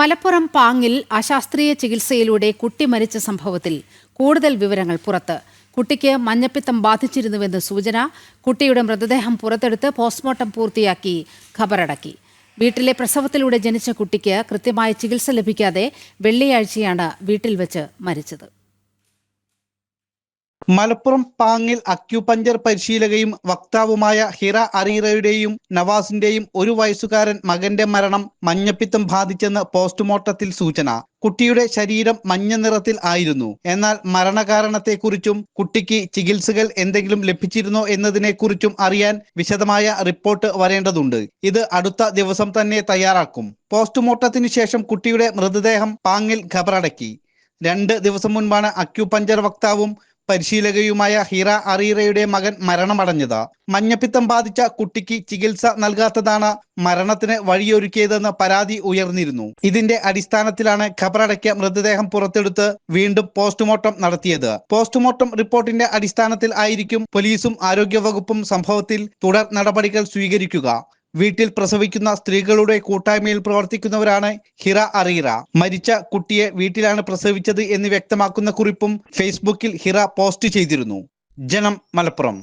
മലപ്പുറം പാങ്ങിൽ അശാസ്ത്രീയ ചികിത്സയിലൂടെ കുട്ടി മരിച്ച സംഭവത്തിൽ കൂടുതൽ വിവരങ്ങൾ പുറത്ത്. കുട്ടിക്ക് മഞ്ഞപ്പിത്തം ബാധിച്ചിരുന്നുവെന്ന് സൂചന കുട്ടിയുടെ മൃതദേഹം പുറത്തെടുത്ത് പോസ്റ്റ്മോർട്ടം പൂർത്തിയാക്കി ഖബറടക്കി. വീട്ടിലെ പ്രസവത്തിലൂടെ ജനിച്ച കുട്ടിക്ക് കൃത്യമായ ചികിത്സ ലഭിക്കാതെ വെള്ളിയാഴ്ചയാണ് വീട്ടിൽ വെച്ച് മരിച്ചത്. മലപ്പുറം പാങ്ങിൽ അക്യുപഞ്ചർ പരിശീലകയും വക്താവുമായ ഹിറ അറീറയുടെയും നവാസിന്റെയും ഒരു വയസ്സുകാരൻ മകന്റെ മരണം മഞ്ഞപ്പിത്തം ബാധിച്ചെന്ന് പോസ്റ്റ്മോർട്ടത്തിൽ സൂചന. കുട്ടിയുടെ ശരീരം മഞ്ഞ നിറത്തിൽ ആയിരുന്നു. എന്നാൽ മരണകാരണത്തെക്കുറിച്ചും കുട്ടിക്ക് ചികിത്സകൾ എന്തെങ്കിലും ലഭിച്ചിരുന്നോ എന്നതിനെക്കുറിച്ചും അറിയാൻ വിശദമായ റിപ്പോർട്ട് വരേണ്ടതുണ്ട്. ഇത് അടുത്ത ദിവസം തന്നെ തയ്യാറാക്കും. പോസ്റ്റ്മോർട്ടത്തിന് ശേഷം കുട്ടിയുടെ മൃതദേഹം പാങ്ങിൽ ഖബറടക്കി. രണ്ട് ദിവസം മുൻപാണ് അക്യുപഞ്ചർ വക്താവും പരിശീലകയുമായ ഹിറ അറീറയുടെ മകൻ മരണമടഞ്ഞത്. മഞ്ഞപ്പിത്തം ബാധിച്ച കുട്ടിക്ക് ചികിത്സ നൽകാത്തതാണ് മരണത്തിന് വഴിയൊരുക്കിയതെന്ന് പരാതി ഉയർന്നിരുന്നു. ഇതിന്റെ അടിസ്ഥാനത്തിലാണ് ഖബറടക്കിയ മൃതദേഹം പുറത്തെടുത്ത് വീണ്ടും പോസ്റ്റ്മോർട്ടം നടത്തിയത്. പോസ്റ്റ്മോർട്ടം റിപ്പോർട്ടിന്റെ അടിസ്ഥാനത്തിൽ ആയിരിക്കും പോലീസും ആരോഗ്യവകുപ്പും സംഭവത്തിൽ തുടർ നടപടികൾ സ്വീകരിക്കുക. വീട്ടിൽ പ്രസവിക്കുന്ന സ്ത്രീകളുടെ കൂട്ടായ്മയിൽ പ്രവർത്തിക്കുന്നവരാണ് ഹിറ അറീറ. മരിച്ച കുട്ടിയെ വീട്ടിലാണ് പ്രസവിച്ചത് എന്ന് വ്യക്തമാക്കുന്ന കുറിപ്പും ഫേസ്ബുക്കിൽ ഹിറ പോസ്റ്റ് ചെയ്തിരുന്നു. ജനം മലപ്പുറം.